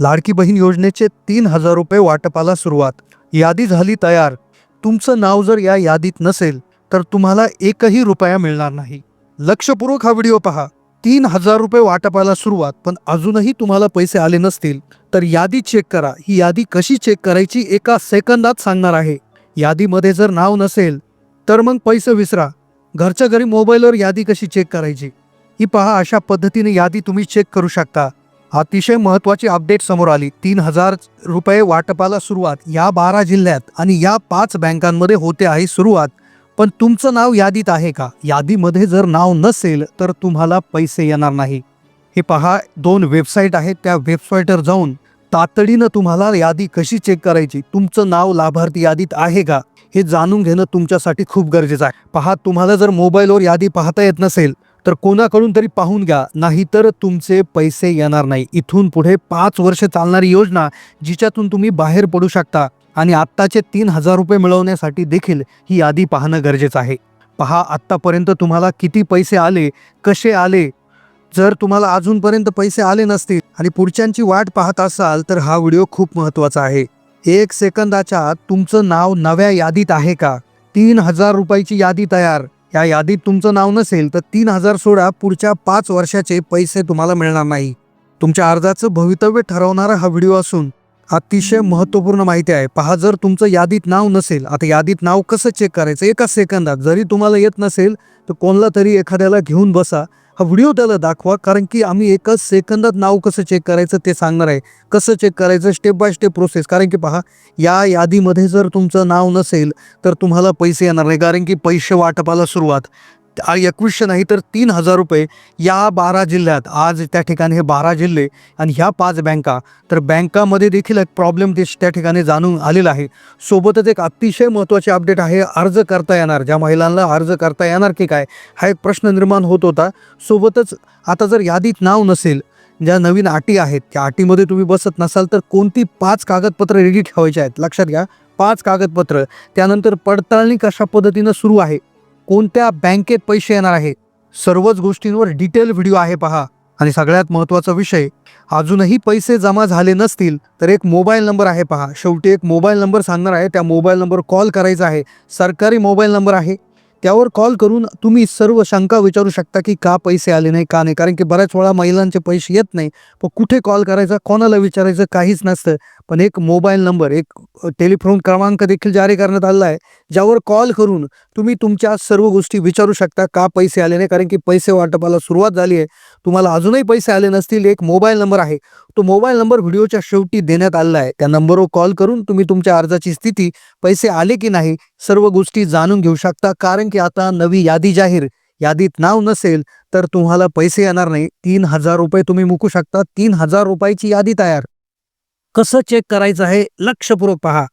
लाडकी बहीण योजनेचे तीन हजार रुपये वाटपाला सुरुवात. यादी झाली तयार. तुमचं नाव जर या यादीत नसेल तर तुम्हाला एकही रुपया मिळणार नाही. लक्षपूर्वक हा व्हिडिओ पहा. तीन हजार रुपये वाटपाला सुरुवात पण अजूनही तुम्हाला पैसे आले नसतील तर यादी चेक करा. ही यादी कशी चेक करायची एका सेकंदात सांगणार आहे. यादीमध्ये जर नाव नसेल तर मग पैसे विसरा. घरच्या घरी मोबाईलवर यादी कशी चेक करायची? ही पहा अशा पद्धतीने यादी तुम्ही चेक करू शकता. अतिशय महत्त्वाची अपडेट समोर आली. तीन हजार रुपये वाटपाला सुरुवात. या बारा जिल्ह्यात आणि या पाच बँकांमध्ये होते आहे सुरुवात. पण तुमचं नाव यादीत आहे का? यादीमध्ये जर नाव नसेल तर तुम्हाला पैसे येणार नाही. हे पहा दोन वेबसाईट आहेत त्या वेबसाईटवर जाऊन तातडीनं तुम्हाला यादी कशी चेक करायची? तुमचं नाव लाभार्थी यादीत आहे का? हे जाणून घेणं तुमच्यासाठी खूप गरजेचं आहे. पहा तुम्हाला जर मोबाईलवर यादी पाहता येत नसेल तर कोणाकडून तरी पाहून घ्या. नाहीतर तुमचे पैसे येणार नाही. इथून पुढे पाच वर्ष चालणारी योजना जिच्यातून तुम्ही बाहेर पडू शकता आणि आत्ताचे तीन हजार रुपये मिळवण्यासाठी देखील ही यादी पाहणं गरजेचं आहे. पहा आत्तापर्यंत तुम्हाला किती पैसे आले कसे आले? जर तुम्हाला अजूनपर्यंत पैसे आले नसतील आणि पुढच्यांची वाट पाहत असाल तर हा व्हिडिओ खूप महत्त्वाचा आहे. एक सेकंदाच्या तुमचं नाव नव्या यादीत आहे का? तीन हजार रुपयाची यादी तयार. या यादीत तुमचं नाव नसेल तर तीन हजार सोळा पुढच्या पाच वर्षाचे पैसे तुम्हाला मिळणार नाही. तुमच्या अर्जाचं भवितव्य ठरवणारा हा व्हिडिओ असून अतिशय महत्त्वपूर्ण माहिती आहे. पहा जर तुमचं यादीत नाव नसेल आता यादीत नाव कसं चेक करायचं? एका सेकंदात जरी तुम्हाला येत नसेल तर कोणाला तरी एखाद्याला घेऊन बसा. हा व्हिडिओ त्याला दाखवा कारण की आम्ही एकच सेकंदात नाव कसं चेक करायचं ते सांगणार आहे. कसं चेक करायचं? स्टेप बाय स्टेप प्रोसेस कारण की पहा या यादीमध्ये जर तुमचं नाव नसेल तर तुम्हाला पैसे येणार नाही कारण की पैसे वाटपाला सुरुवात. एकवीसशे नाही तर तीन हजार रुपये या बारा जिल्ह्यात. आज त्या ठिकाणी हे बारा जिल्हे आणि ह्या पाच बँका. तर बँकामध्ये देखील एक प्रॉब्लेम ते त्या ठिकाणी जाणून आलेला आहे. सोबतच एक अतिशय महत्त्वाचे अपडेट आहे अर्ज करता येणार. ज्या महिलांना अर्ज करता येणार की काय हा एक प्रश्न निर्माण होत होता. सोबतच आता जर यादीत नाव नसेल ज्या नवीन अटी आहेत त्या अटीमध्ये तुम्ही बसत नसाल तर कोणती पाच कागदपत्र रेडी ठेवायची आहेत? लक्षात घ्या पाच कागदपत्र. त्यानंतर पडताळणी कशा पद्धतीनं सुरू आहे? कोणत्या बँकेत पैसे येणार आहे? सर्वच गोष्टींवर डिटेल व्हिडिओ आहे पहा. आणि सगळ्यात महत्त्वाचा विषय अजूनही पैसे जमा झाले नसतील तर एक मोबाईल नंबर आहे पहा. शेवटी एक मोबाईल नंबर सांगणार आहे. त्या मोबाईल नंबर कॉल करायचा आहे. सरकारी मोबाईल नंबर आहे. त्यावर कॉल करून तुम्ही सर्व शंका विचारू शकता की का पैसे आले नाही का नाही. कारण की बऱ्याच वेळा महिलांचे पैसे येत नाही. पण कुठे कॉल करायचा कोणाला विचारायचं काहीच नसतं. पण एक मोबाईल नंबर एक टेलिफोन क्रमांक देखील जारी करण्यात आलेला आहे ज्यावर कॉल करून तुम्ही तुमच्या सर्व गोष्टी विचारू शकता का पैसे आले नाही? कारण की पैसे वाटपाला सुरुवात झाली आहे. तुम्हाला अजूनही पैसे आले नसतील एक मोबाईल नंबर आहे. तो मोबाईल नंबर व्हिडिओच्या शेवटी देण्यात आलेला आहे. त्या नंबरवर कॉल करून तुम्ही तुमच्या अर्जाची स्थिती पैसे आले की नाही सर्व गोष्टी जाणून घेऊ शकता. कारण की आता नवी यादी जाहीर यादीत नाव नसेल तर तुम्हाला पैसे येणार नाही. तीन हजार रुपये तुम्ही मुकू शकता. तीन हजार रुपयाची यादी तयार. कसं चेक करायचं आहे लक्षपूर्वक पहा.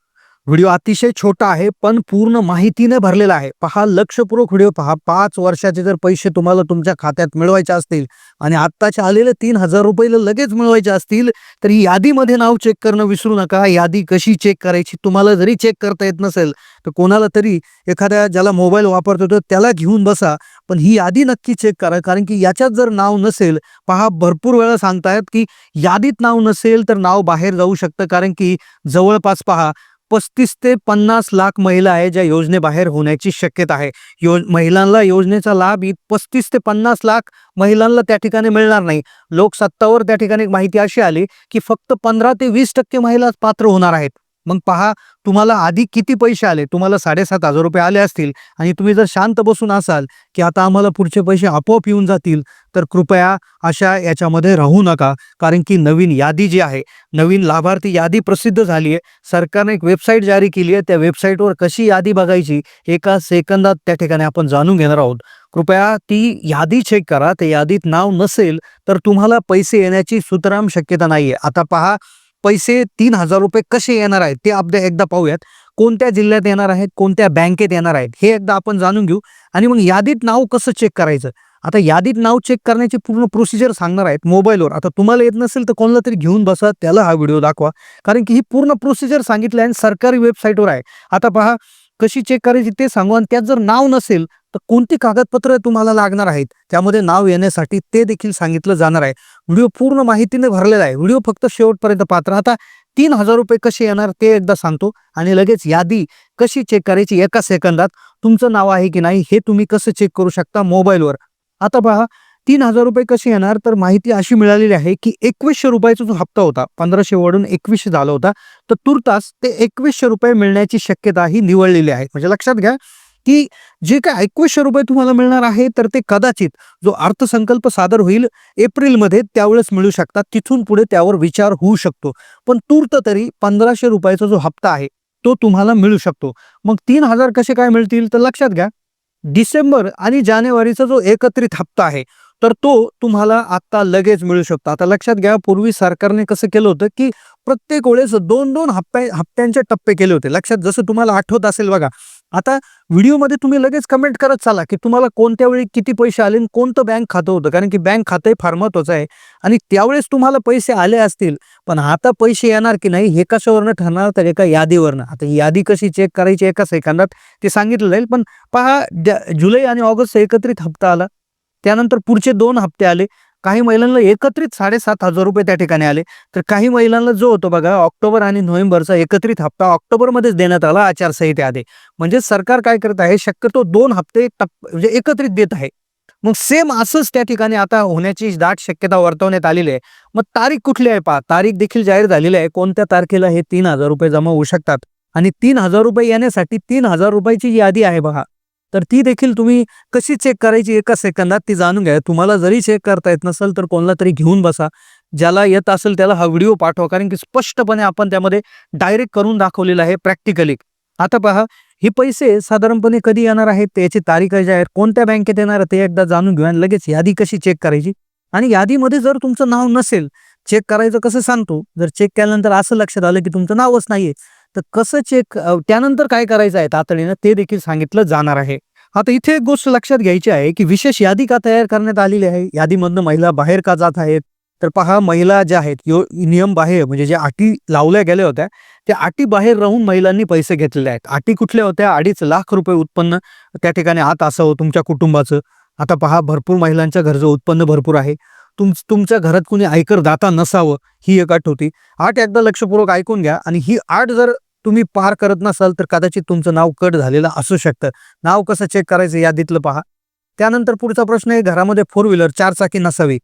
व्हिडिओ अतिशय छोटा आहे पण पूर्ण माहितीने भरलेला आहे. पहा लक्षपूर्वक व्हिडिओ पहा. पाच वर्षाचे जर पैसे तुम्हाला तुमच्या खात्यात मिळवायचे असतील आणि आत्ताचे आलेले तीन हजार रुपये लगेच मिळवायचे असतील तर ही यादीमध्ये नाव चेक करणं विसरू नका. यादी कशी चेक करायची तुम्हाला जरी चेक करता येत नसेल तर कोणाला तरी एखाद्या ज्याला मोबाईल वापरतो तर त्याला घेऊन बसा. पण ही यादी नक्की चेक करा कारण की याच्यात जर नाव नसेल पहा भरपूर वेळा सांगतायत की यादीत नाव नसेल तर नाव बाहेर जाऊ शकतं कारण की जवळपास पहा पस्तीस ते पन्नास लाख महिला आहे ज्या योजनेबाहेर होण्याची शक्यता आहे. यो महिलांना योजनेचा लाभ ही पस्तीस ते पन्नास लाख महिलांना त्या ठिकाणी मिळणार नाही. लोकसत्तावर त्या ठिकाणी एक माहिती अशी आली की फक्त पंधरा ते वीस टक्के महिला पात्र होणार आहेत. मग पहा तुम्हाला आधी किती पैसे आले? तुम्हाला साडेसात हजार रुपये आले असतील आणि तुम्ही जर शांत बसून असाल की आता आम्हाला पुढचे पैसे आपोआप येऊन जातील तर कृपया अशा याच्यामध्ये राहू नका. कारण की नवीन यादी जी आहे नवीन लाभार्थी यादी प्रसिद्ध झाली आहे. सरकारने एक वेबसाईट जारी केली आहे. त्या वेबसाईटवर कशी यादी बघायची एका सेकंदात त्या ठिकाणी आपण जाणून घेणार आहोत. कृपया ती यादी चेक करा. त्या यादीत नाव नसेल तर तुम्हाला पैसे येण्याची सुतराम शक्यता नाही आहे आता पहा पैसे तीन हजार रुपये कसे येणार आहेत ते आपल्या एकदा पाहूयात. कोणत्या जिल्ह्यात येणार आहेत कोणत्या बँकेत येणार आहेत हे एकदा आपण जाणून घेऊ. आणि मग यादीत नाव कसं चेक करायचं? आता यादीत नाव चेक करण्याची पूर्ण प्रोसिजर सांगणार आहेत मोबाईलवर आता तुम्हाला येत नसेल तर कोणाला तरी घेऊन बसा त्याला हा व्हिडिओ दाखवा. कारण की ही पूर्ण प्रोसिजर सांगितली आहे आणि सरकारी वेबसाईटवर आहे. आता पहा कशी चेक करायची ते सांगू आणि त्यात जर नाव नसेल तर कोणती कागदपत्र तुम्हाला लागणार आहेत? त्यामध्ये नाव येण्यासाठी ते देखील सांगितलं जाणार आहे. व्हिडिओ पूर्ण माहितीने भरलेला आहे. व्हिडिओ फक्त शेवटपर्यंत पात्र आता तीन हजार रुपये कसे येणार ते एकदा सांगतो आणि लगेच यादी कशी चेक करायची एका सेकंदात तुमचं नाव आहे की नाही हे तुम्ही कसं चेक करू शकता मोबाईलवर. आता पहा तीन हजार रुपये कसे येणार? तर माहिती अशी मिळालेली आहे की एकवीसशे रुपयाचा जो हप्ता होता पंधराशे वडून एकवीसशे झाला होता तर तुर्तास ते एकवीसशे रुपये मिळण्याची शक्यता ही निवडलेली आहे. म्हणजे लक्षात घ्या की जे काय एकवीसशे रुपये तुम्हाला मिळणार आहे तर ते कदाचित जो अर्थसंकल्प सादर होईल एप्रिलमध्ये त्यावेळेस मिळू शकतात. तिथून पुढे त्यावर विचार होऊ शकतो. पण तूर्त तरी पंधराशे रुपयाचा जो हप्ता आहे तो तुम्हाला मिळू शकतो. मग तीन हजार कसे काय मिळतील तर लक्षात घ्या. डिसेंबर आणि जानेवारीचा जो एकत्रित हप्ता आहे तर तो तुम्हाला आत्ता लगेच मिळू शकतो. आता लक्षात घ्या पूर्वी सरकारने कसं केलं होतं की प्रत्येक वेळेस दोन दोन हप्त्या हप्त्यांचे टप्पे केले होते. लक्षात जसं तुम्हाला आठवत असेल बघा आता व्हिडिओमध्ये तुम्ही लगेच कमेंट करत चाला की तुम्हाला कोणत्या वेळी किती पैसे आले आणि कोणतं बँक खातं होतं? कारण की बँक खातं हे फार महत्वाचं आहे. आणि त्यावेळेस तुम्हाला पैसे आले असतील पण आता पैसे येणार की नाही हे कशावरनं ठरणार तर एका यादीवरनं. आता यादी कशी चेक करायची एका सेकंदात ते सांगितलं जाईल पण पहा जुलै आणि ऑगस्ट एकत्रित हप्ता आला त्यानंतर पुढचे दोन हप्ते आले काही महिलांना एकत्रित साडेसात हजार रुपये त्या ठिकाणी आले. तर काही महिलांना जो होतो बघा ऑक्टोबर आणि नोव्हेंबरचा एकत्रित हप्ता ऑक्टोबरमध्येच देण्यात आला आचारसंहितेआधी. म्हणजे सरकार काय करत आहे शक्यतो दोन हप्ते म्हणजे एकत्रित देत आहे. मग सेम असंच त्या ठिकाणी आता होण्याची दाट शक्यता वर्तवण्यात आलेली आहे. मग तारीख कुठली आहे पहा तारीख देखील जाहीर झालेली आहे. कोणत्या तारखेला हे तीन हजार रुपये जमा होऊ शकतात? आणि तीन हजार रुपये येण्यासाठी तीन हजार रुपयाची यादी आहे बघा. तर ती देखील तुम्ही कशी चेक करायची एका सेकंदात ती जाणून घ्या. तुम्हाला जरी चेक करता येत नसेल तर कोणाला तरी घेऊन बसा. ज्याला येत असेल त्याला हा व्हिडिओ पाठवा. कारण की स्पष्टपणे आपण त्यामध्ये डायरेक्ट करून दाखवलेलं आहे प्रॅक्टिकली आता पहा हे पैसे साधारणपणे कधी येणार आहेत? त्याची तारीख जी आहे. कोणत्या बँकेत येणार आहे ते एकदा जाणून घेऊया आणि लगेच यादी कशी चेक करायची? आणि यादीमध्ये जर तुमचं नाव नसेल चेक करायचं कसं सांगतो? जर चेक केल्यानंतर असं लक्षात आलं की तुमचं नावच नाहीये तर कसं चेक त्यानंतर काय करायचं आहे तातडीनं ते देखील सांगितलं जाणार आहे. आता इथे एक गोष्ट लक्षात घ्यायची आहे की विशेष यादी का तयार करण्यात आलेली आहे? यादीमधनं महिला बाहेर का जात आहेत? तर पहा महिला ज्या आहेत यो नियम बाहेर म्हणजे ज्या अटी लावल्या गेल्या होत्या त्या अटी बाहेर राहून महिलांनी पैसे घेतलेले आहेत. अटी कुठल्या होत्या? अडीच लाख रुपये उत्पन्न त्या ठिकाणी आत असावं तुमच्या कुटुंबाचं. आता पहा भरपूर महिलांच्या घरचं उत्पन्न भरपूर आहे. तुम तुमच्या घरात कुणी आयकर दाता नसावं ही एक अट होती. आठ एकदा लक्षपूर्वक ऐकून घ्या आणि ही आठ जर तुम्ही पार करत नसाल तर कदाचित तुमचं नाव कट झालेलं असू शकतं. नाव कसं चेक करायचं यादीतलं पहा. त्यानंतर पुढचा प्रश्न आहे घरामध्ये फोर व्हीलर चार चाकी नसावी.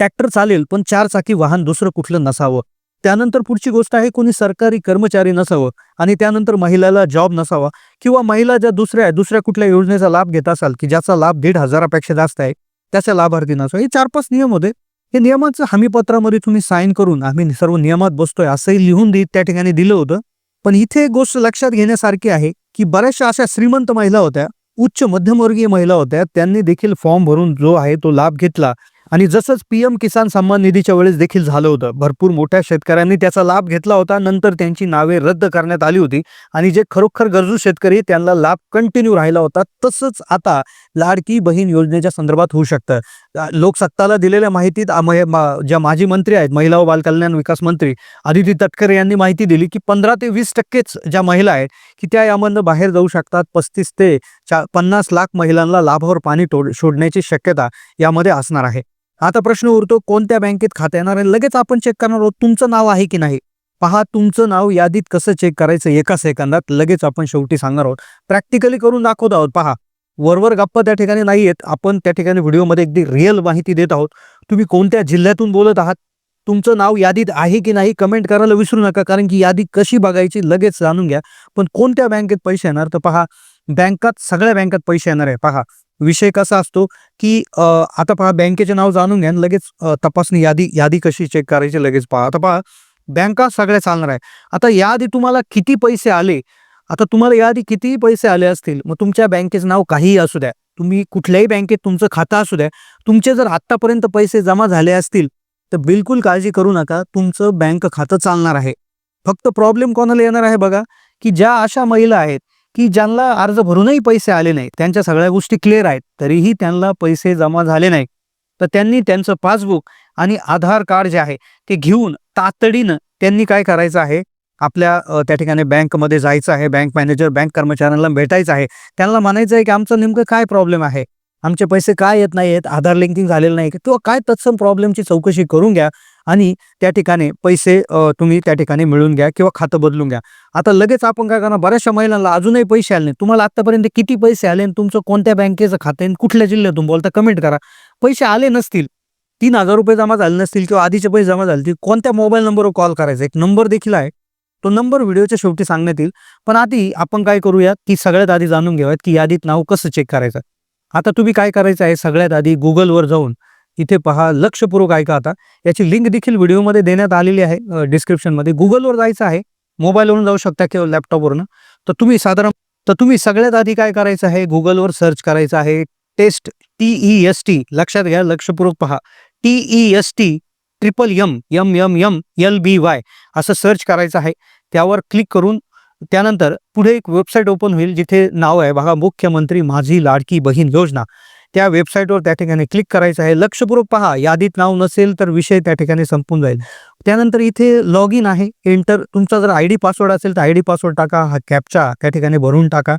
ट्रॅक्टर चालेल पण चार चाकी वाहन दुसरं कुठलं नसावं? त्यानंतर पुढची गोष्ट आहे कोणी सरकारी कर्मचारी नसावं आणि त्यानंतर महिलाला जॉब नसावा किंवा महिला ज्या दुसऱ्या दुसऱ्या कुठल्या योजनेचा लाभ घेत असाल की ज्याचा लाभ दीड हजारापेक्षा जास्त आहे त्याच्या लाभार्थी नसावं. हे चार पाच नियम होते. हे नियमाचं हमीपत्रामध्ये तुम्ही साईन करून आम्ही सर्व नियमात बसतोय असंही लिहून दे त्या ठिकाणी दिलं होतं. पण इथे एक गोष्ट लक्षात घेण्यासारखी आहे की बऱ्याचशा अशा श्रीमंत महिला होत्या उच्च मध्यमवर्गीय महिला होत्या त्यांनी देखील फॉर्म भरून जो आहे तो लाभ घेतला. आणि जसंच पीएम किसान सन्मान निधीच्या वेळेस देखील झालं होतं. भरपूर मोठ्या शेतकऱ्यांनी त्याचा लाभ घेतला होता. नंतर त्यांची नावे रद्द करण्यात आली होती. आणि जे खरोखर गरजू शेतकरी त्यांना लाभ कंटिन्यू राहिला होता. तसंच आता लाडकी बहीण योजनेच्या संदर्भात होऊ शकतं. लोकसत्ताला दिलेल्या माहितीत मा- ज्या माजी मंत्री आहेत महिला व बालकल्याण विकास मंत्री आदिती तटकरे यांनी माहिती दिली की पंधरा ते वीस टक्केच ज्या महिला आहेत की त्या यामधनं बाहेर जाऊ शकतात. पस्तीस ते चा पन्नास लाख महिलांना लाभावर पाणी तोड सोडण्याची शक्यता यामध्ये असणार आहे. आता प्रश्न उरतो कोणत्या बँकेत खातं येणार आहे? लगेच आपण चेक करणार आहोत तुमचं नाव आहे की नाही? पहा तुमचं नाव यादीत कसं चेक करायचं एका सेकंदात लगेच आपण शेवटी सांगणार आहोत. प्रॅक्टिकली करून दाखवत आहोत पहा. वरवर गप्पा त्या ठिकाणी नाही आहेत आपण त्या ठिकाणी व्हिडिओमध्ये अगदी रिअल माहिती देत आहोत. तुम्ही कोणत्या जिल्ह्यातून बोलत आहात? तुमचं नाव यादीत आहे की नाही कमेंट करायला विसरू नका कारण की यादी कशी बघायची लगेच जाणून घ्या. पण कोणत्या बँकेत पैसे येणार? तर पहा बँकात सगळ्या बँकात पैसे येणार आहे. पहा विषय कसा असतो की आता पहा बँकेचे नाव जाणून घ्या आणि लगेच तपासणी यादी यादी कशी चेक करायची लगेच पहा. आता पहा बँका सगळ्या चालणार आहे. आता याआधी तुम्हाला किती पैसे आले? आता तुम्हाला याआधी कितीही पैसे आले असतील मग तुमच्या बँकेचं नाव काहीही असू द्या. तुम्ही कुठल्याही बँकेत तुमचं खातं असू द्या. तुमचे जर आत्तापर्यंत पैसे जमा झाले असतील तर बिलकुल काळजी करू नका. तुमचं बँक खातं चालणार आहे. फक्त प्रॉब्लेम कोणाला येणार आहे बघा की ज्या अशा महिला आहेत की ज्यांना अर्ज भरूनही पैसे आले नाही त्यांच्या सगळ्या गोष्टी क्लिअर आहेत तरीही त्यांना पैसे जमा झाले नाही तर त्यांनी त्यांचं पासबुक आणि आधार कार्ड जे आहे ते घेऊन तातडीनं त्यांनी काय करायचं आहे आपल्या त्या ठिकाणी बँकमध्ये जायचं आहे बँक मॅनेजर बँक कर्मचाऱ्यांना भेटायचं आहे. त्यांना म्हणायचं आहे की आमचं नेमकं काय प्रॉब्लेम आहे? आमचे पैसे काय येत नाही आहेत? आधार लिंकिंग झालेलं नाही. किंवा काय तत्सम प्रॉब्लेमची चौकशी करून घ्या आणि त्या ठिकाणी पैसे तुम्ही त्या ठिकाणी मिळून घ्या किंवा खातं बदलून घ्या. आता लगेच आपण काय करणार? बऱ्याचशा महिलांना अजूनही पैसे आले नाही तुम्हाला आतापर्यंत किती पैसे आले आणि तुमचं कोणत्या बँकेचं खातं आहे कुठल्या जिल्ह्यातून बोलता कमेंट करा. पैसे आले नसतील. तीन हजार रुपये जमा झाले नसतील किंवा आधीचे पैसे जमा झाले कोणत्या मोबाईल नंबरवर कॉल करायचा? एक नंबर देखील आहे. तो नंबर व्हिडिओच्या शेवटी सांगण्यात येईल. पण आधी आपण काय करूया की सगळ्यात आधी जाणून घेऊयात की यादीत नाव कसं चेक करायचं. आता तुम्ही काय करायचं आहे सगळ्यात आधी गुगलवर जाऊन इथे पहा लक्षपूर्वक ऐका आता. याची लिंक देखील व्हिडिओमध्ये देण्यात आलेली आहे डिस्क्रिप्शनमध्ये गुगलवर जायचं आहे मोबाईलवरून जाऊ शकता किंवा लॅपटॉपवरून तर तुम्ही साधारण तर तुम्ही सगळ्यात आधी काय करायचं आहे गुगलवर सर्च करायचं आहे test T E S T लक्षात घ्या लक्षपूर्वक पहा. T E S T triple M M M M L B Y असं सर्च करायचं आहे. त्यावर क्लिक करून त्यानंतर पुढे एक वेबसाईट ओपन होईल जिथे नाव आहे बघा मुख्यमंत्री माझी लाडकी बहीण योजना. त्या वेबसाईटवर त्या ठिकाणी क्लिक करायचं आहे. लक्षपूर्वक पहा यादीत नाव नसेल तर विषय त्या ठिकाणी संपून जाईल. त्यानंतर इथे लॉग इन आहे. एंटर तुमचा जर आय डी पासवर्ड असेल तर आय डी पासवर्ड टाका हा कॅपचा त्या ठिकाणी भरून टाका.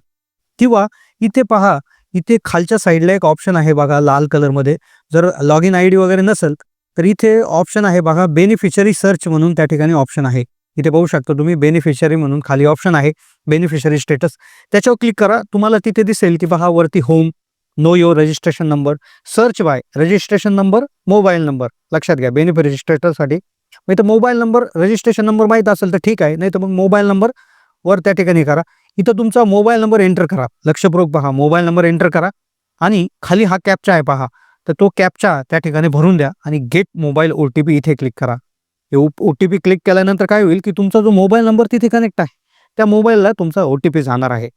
किंवा इथे पहा इथे खालच्या साईडला एक ऑप्शन आहे बघा लाल कलरमध्ये जर लॉग इन आय डी वगैरे नसेल तर इथे ऑप्शन आहे बघा बेनिफिशरी सर्च म्हणून त्या ठिकाणी ऑप्शन आहे. इथे पाहू शकता तुम्ही बेनिफिशरी म्हणून खाली ऑप्शन आहे बेनिफिशरी स्टेटस त्याच्यावर क्लिक करा तुम्हाला तिथे दिसेल की पहा वरती home know your registration number search by registration number mobile number लक्षात घ्या बेनिफिशरी स्टेटससाठी मग इथं मोबाईल नंबर रजिस्ट्रेशन नंबर माहीत असेल तर ठीक आहे नाही तर मग मोबाईल नंबर वर त्या ठिकाणी करा. इथं तुमचा मोबाईल नंबर एंटर करा. लक्षपूर्वक पहा मोबाईल नंबर एंटर करा. आणि खाली हा कॅपचा आहे पहा. तर तो कॅपचा त्या ठिकाणी भरून द्या आणि get mobile O T P इथे क्लिक करा. ओ टी पी क्लिक केल्यानंतर काय होईल की तुमचा जो मोबाईल नंबर तिथे कनेक्ट आहे त्या मोबाईलला तुमचा ओ टी पी जाणार आहे.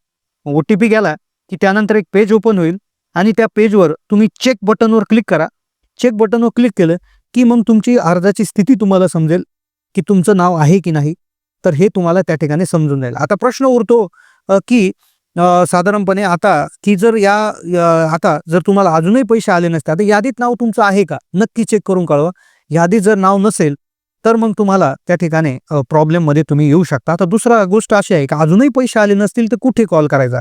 ओ टी पी गेला की त्यानंतर एक पेज ओपन होईल आणि त्या पेजवर तुम्ही चेक बटनवर क्लिक करा. चेक बटनवर क्लिक केलं की मग तुमची अर्जाची स्थिती तुम्हाला समजेल की तुमचं नाव आहे की नाही तर हे तुम्हाला त्या ठिकाणी समजून जाईल. आता प्रश्न उरतो की साधारणपणे आता की जर या आता जर तुम्हाला अजूनही पैसे आले नसते आता यादीत नाव तुमचं आहे का? नक्की चेक करून कळवा. यादीत जर नाव नसेल तर मग तुम्हाला त्या ठिकाणी प्रॉब्लेममध्ये तुम्ही येऊ शकता. आता दुसरा गोष्ट अशी आहे की अजूनही पैसे आले नसतील तर कुठे कॉल करायचा?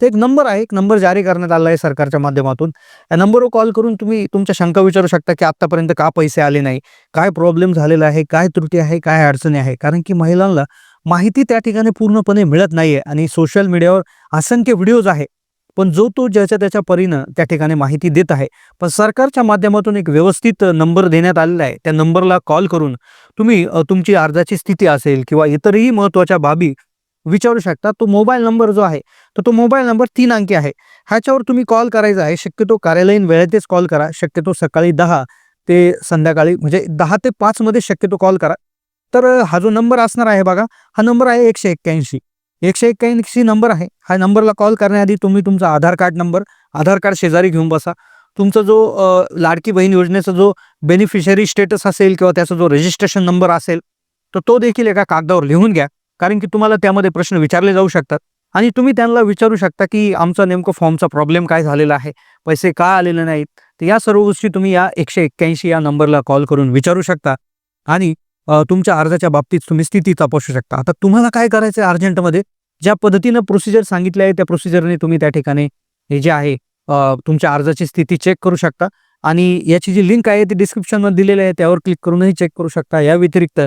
तर एक नंबर आहे एक नंबर जारी करण्यात आला आहे सरकारच्या माध्यमातून. या नंबरवर कॉल करून तुम्ही तुमच्या शंका विचारू शकता की आत्तापर्यंत का पैसे आले नाही? काय प्रॉब्लेम झालेला आहे? काय त्रुटी आहे? काय अडचणी आहे? कारण की महिलांना माहिती त्या ठिकाणी पूर्णपणे मिळत नाहीये आणि सोशल मीडियावर असंख्य व्हिडिओज आहे. पण जो तो ज्याच्या त्याच्या परीनं त्या ठिकाणी माहिती देत आहे. पण सरकारच्या माध्यमातून एक व्यवस्थित नंबर देण्यात आलेला आहे. त्या नंबरला कॉल करून तुम्ही तुमची अर्जाची स्थिती असेल किंवा इतरही महत्त्वाच्या बाबी विचारू शकता तो मोबाईल नंबर जो आहे तर तो मोबाईल नंबर तीन अंकी आहे. ह्याच्यावर तुम्ही कॉल करायचा आहे. शक्यतो कार्यालयीन वेळेतच कॉल करा. शक्यतो सकाळी दहा ते संध्याकाळी म्हणजे दहा ते पाचमध्ये शक्यतो कॉल करा. तर हा जो नंबर असणार आहे बघा हा नंबर आहे एकशे एक्क्याऐंशी. एकशे एक्क्याऐंशी नंबर आहे. हा नंबरला कॉल करण्याआधी तुम्ही तुमचा Aadhaar card number Aadhaar card शेजारी घेऊन बसा. तुमचा जो लाडकी बहीण योजनेचा जो बेनिफिशरी स्टेटस असेल किंवा त्याचा जो रजिस्ट्रेशन नंबर असेल तर तो देखील एका कागदावर लिहून घ्या. कारण की तुम्हाला त्यामध्ये प्रश्न विचारले जाऊ शकतात. आणि तुम्ही त्यांना विचारू शकता की आमचा नेमकं फॉर्मचा प्रॉब्लेम काय झालेला आहे पैसे का आलेले नाहीत. तर या सर्व गोष्टी तुम्ही या एकशे एक्क्याऐंशी या नंबरला कॉल करून विचारू शकता. आणि तुमच्या अर्जाच्या बाबतीत तुम्ही स्थिती तपासू शकता. आता तुम्हाला काय करायचं आहे अर्जंटमध्ये? ज्या पद्धतीनं प्रोसिजर सांगितले आहे त्या प्रोसिजरने तुम्ही त्या ठिकाणी हे जे आहे तुमच्या अर्जाची स्थिती चेक करू शकता. आणि याची जी लिंक आहे ती डिस्क्रिप्शनमध्ये दिलेली आहे त्यावर क्लिक करूनही चेक करू शकता. या व्यतिरिक्त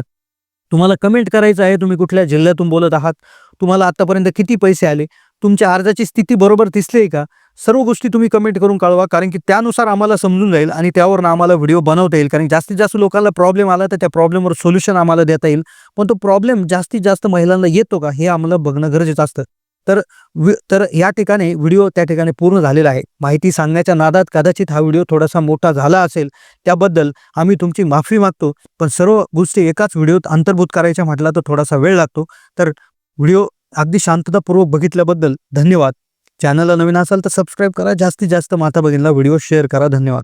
तुम्हाला कमेंट करायचं आहे तुम्ही कुठल्या जिल्ह्यातून बोलत आहात? तुम्हाला आतापर्यंत किती पैसे आले? तुमच्या अर्जाची स्थिती बरोबर दिसली आहे का? सर्व गोष्टी तुम्ही कमेंट करून कळवा कारण की त्यानुसार आम्हाला समजून जाईल आणि त्यावरून आम्हाला व्हिडिओ बनवता येईल. कारण जास्तीत जास्त लोकांना प्रॉब्लेम आला तर त्या प्रॉब्लेमवर सोल्युशन आम्हाला देता येईल. पण तो प्रॉब्लेम जास्तीत जास्त महिलांना येतो का हे आम्हाला बघणं गरजेचं असतं. तर वि- तर या ठिकाणी व्हिडिओ त्या ठिकाणी पूर्ण झालेला आहे. माहिती सांगण्याच्या नादात कदाचित हा व्हिडिओ थोडासा मोठा झाला असेल. त्याबद्दल आम्ही तुमची माफी मागतो. पण सर्व गोष्टी एकाच व्हिडिओत अंतर्भूत करायच्या म्हटला तर थोडासा वेळ लागतो. तर व्हिडिओ अगदी शांततापूर्वक बघितल्याबद्दल धन्यवाद. चॅनलला नवीन असाल तर सबस्क्राईब करा. जास्तीत जास्त माता भगिनीला व्हिडिओ शेअर करा. धन्यवाद.